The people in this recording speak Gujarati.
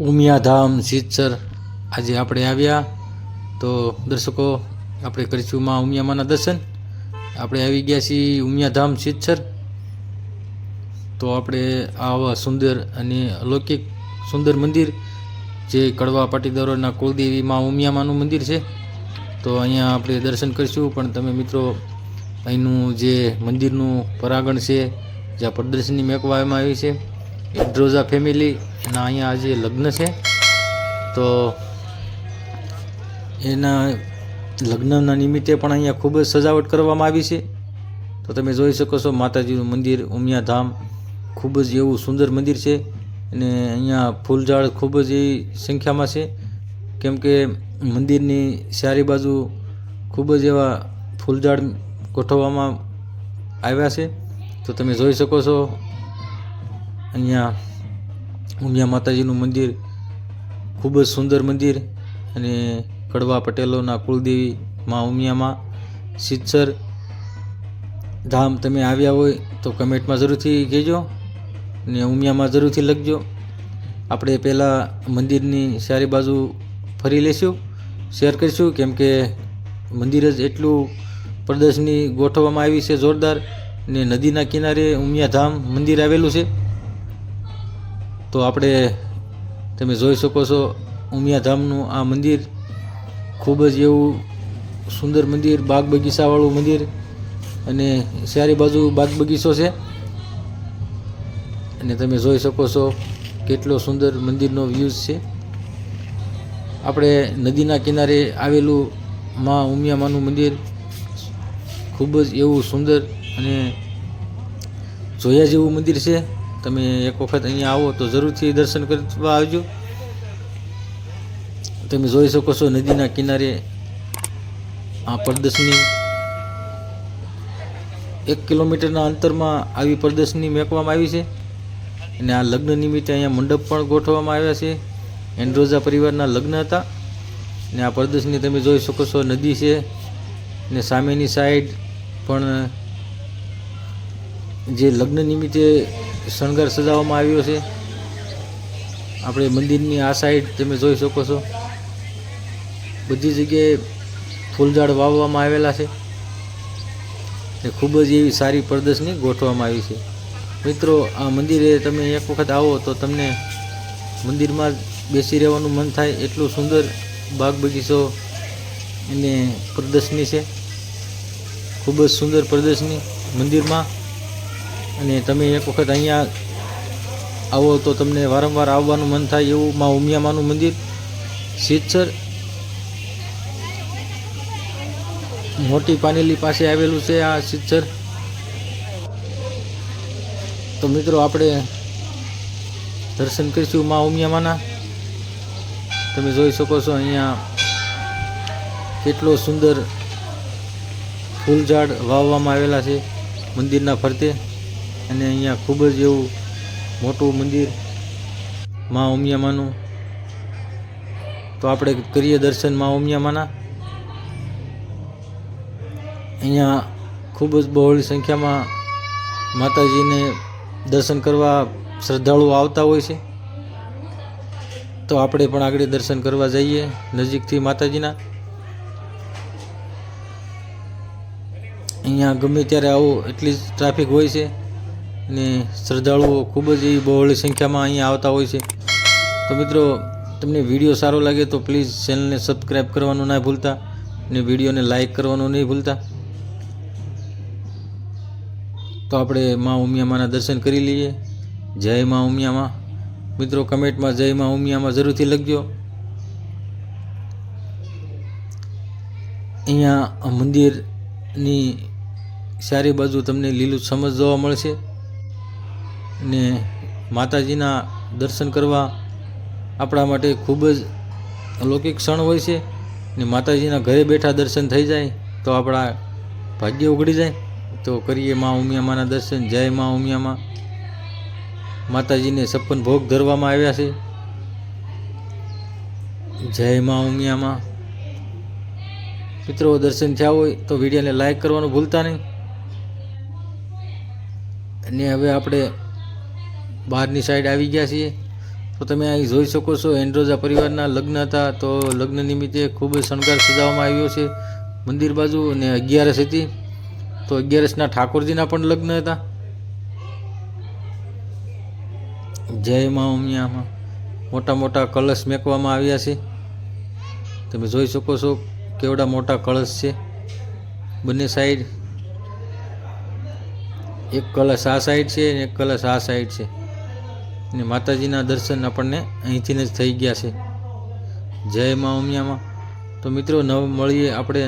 ઉમિયાધામ સિદ્ધસર. આજે આપણે આવ્યા તો દર્શકો, આપણે કરીશું માં ઉમિયામાના દર્શન. આપણે આવી ગયા છીએ ઉમિયાધામ સિદ્ધસર. તો આપણે આવા સુંદર અને અલૌકિક સુંદર મંદિર જે કડવા પાટીદારોના કુલદેવીમાં ઉમિયામાનું મંદિર છે, તો અહીંયા આપણે દર્શન કરીશું. પણ તમે મિત્રો, અહીંનું જે મંદિરનું પરાગણ છે જ્યાં પ્રદર્શની મેકવામાં આવી છે ઇડ્રોઝા ફેમિલી એના અહીંયા આજે લગ્ન છે. તો એના લગ્નના નિમિત્તે પણ અહીંયા ખૂબ જ સજાવટ કરવામાં આવી છે. તો તમે જોઈ શકો છો માતાજીનું મંદિર ઉમિયાધામ ખૂબ જ એવું સુંદર મંદિર છે. અને અહીંયા ફૂલઝાડ ખૂબ જ એવી સંખ્યામાં છે. કેમ કે મંદિરની ચારે બાજુ ખૂબ જ એવા ફૂલઝાડ ગોઠવવામાં આવ્યા છે. તો તમે જોઈ શકો છો અહીંયા ઉમિયા માતાજીનું મંદિર, ખૂબ જ સુંદર મંદિર અને કડવા પટેલોના કુળદેવી માં ઉમિયામાં સિત્સર ધામ તમે આવ્યા હોય તો કમેન્ટમાં જરૂરથી કહેજો ને ઉમિયામાં જરૂરથી લખજો. આપણે પહેલાં મંદિરની સારી બાજુ ફરી લેશું શેર કરીશું, કેમ કે મંદિર જ એટલું પ્રદર્શની ગોઠવવામાં આવી છે જોરદાર ને નદીના કિનારે ઉમિયાધામ મંદિર આવેલું છે. તો આપણે તમે જોઈ શકો છો ઉમિયાધામનું આ મંદિર ખૂબ જ એવું સુંદર મંદિર, બાગ બગીચાવાળું મંદિર અને ચારે બાજુ બાગ બગીચો છે. અને તમે જોઈ શકો છો કેટલો સુંદર મંદિરનો વ્યૂઝ છે. આપણે નદીના કિનારે આવેલું મા ઉમિયામાનું મંદિર ખૂબ જ એવું સુંદર અને જોયા જેવું મંદિર છે. તમે એક વખત અહીંયા આવો તો જરૂરથી દર્શન કરવા આવજો. તમે જોઈ શકો છો નદીના કિનારે આ પ્રદર્શની. એક કિલોમીટરના અંતરમાં આવી પ્રદર્શની મેકવામાં આવી છે. અને આ લગ્ન નિમિત્તે અહીંયા મંડપ પણ ગોઠવવામાં આવ્યા છે. એન્ડ્રોઝા પરિવારના લગ્ન હતા. ને આ પ્રદર્શની તમે જોઈ શકો છો નદી છે. ને સામેની સાઈડ પણ જે લગ્ન નિમિત્તે શણગાર સજાવવામાં આવ્યો છે. આપણે મંદિરની આ સાઈડ તમે જોઈ શકો છો. બધી જગ્યાએ ફૂલઝાડ વાવવામાં આવેલા છે. ને ખૂબ જ એવી સારી પ્રદર્શની ગોઠવવામાં આવી છે. મિત્રો, આ મંદિરે તમે એક વખત આવો તો તમને મંદિરમાં બેસી રહેવાનું મન થાય એટલું સુંદર બાગ બગીચો એને પ્રદર્શની છે. ખૂબ જ સુંદર પ્રદર્શની મંદિરમાં. અને તમે એક વખત અહીંયા આવો તો તમને વારંવાર આવવાનું મન થાય એવું માં ઉમિયામાનું મંદિર. સિદ્ધસર મોટી પાનેલી પાસે આવેલું છે આ સિદ્ધસર તો મિત્રો આપણે દર્શન કરીશું માં ઉમિયામાના તમે જોઈ શકો છો અહીંયા કેટલો સુંદર ફૂલઝાડ વાવવામાં આવેલા છે મંદિરના ફરતે. અને અહીંયા ખૂબ જ એવું મોટું મંદિર, મા ઉમિયામાનું. તો આપણે કરીએ દર્શન મા ઉમિયામાના. અહીંયા ખૂબ જ બહોળી સંખ્યામાં માતાજીને દર્શન કરવા શ્રદ્ધાળુઓ આવતા હોય છે. તો આપણે પણ આગળ દર્શન કરવા જઈએ નજીકથી માતાજીના. અહીંયા ગમે ત્યારે આવો એટલી જ ટ્રાફિક હોય છે. અને શ્રદ્ધાળુઓ ખૂબ જ એવી બહોળી સંખ્યામાં અહીંયા આવતા હોય છે. તો મિત્રો, તમને વીડિયો સારો લાગે તો પ્લીઝ ચેનલને સબસ્ક્રાઈબ કરવાનું ના ભૂલતા અને વિડીયોને લાઈક કરવાનું નહીં ભૂલતા. તો આપણે મા ઉમિયામાના દર્શન કરી લઈએ. જય મા ઉમિયામાં મિત્રો, કમેન્ટમાં જય મા ઉમિયામાં જરૂરથી લખજો. અહીંયા મંદિરની ચારે બાજુ તમને લીલું સમજ જોવા મળશે. ને માતાજીના દર્શન કરવા આપણા માટે ખૂબ જ અલૌકિક ક્ષણ હોય છે ને માતાજીના ઘરે બેઠા દર્શન થઈ જાય તો આપણા ભાગ્ય ઉઘડી જાય તો કરીએ મા ઉમિયામાના દર્શન, જય મા ઉમિયામાં. માતાજીને સપન ભોગ ધરવામાં આવ્યા છે. જય મા ઉમિયામાં. મિત્રો, દર્શન થયા હોય તો વિડીયોને લાઈક કરવાનું ભૂલતા નહીં. અને હવે આપણે બહારની સાઈડ આવી ગયા છીએ. તો તમે અહીં જોઈ શકો છો એન્ડ્રોઝા પરિવારના લગ્ન હતા. તો લગ્ન નિમિત્તે ખૂબ શણગાર સજાવવામાં આવ્યો છે મંદિર બાજુ અને અગિયારસ હતી. તો અગિયારસના ઠાકોરજીના પણ લગ્ન હતા. જય મા ઉમિયામાં મોટા મોટા કળશ મેકવામાં આવ્યા છે. તમે જોઈ શકો છો કેવડા મોટા કળશ છે. બંને સાઈડ એક કલશ આ સાઈડ છે અને એક કલશ આ સાઈડ છે. અને માતાજીના દર્શન આપણને અહીંથી જ થઈ ગયા છે. જય મા ઉમિયામાં. તો મિત્રો, નવ મળીએ આપણે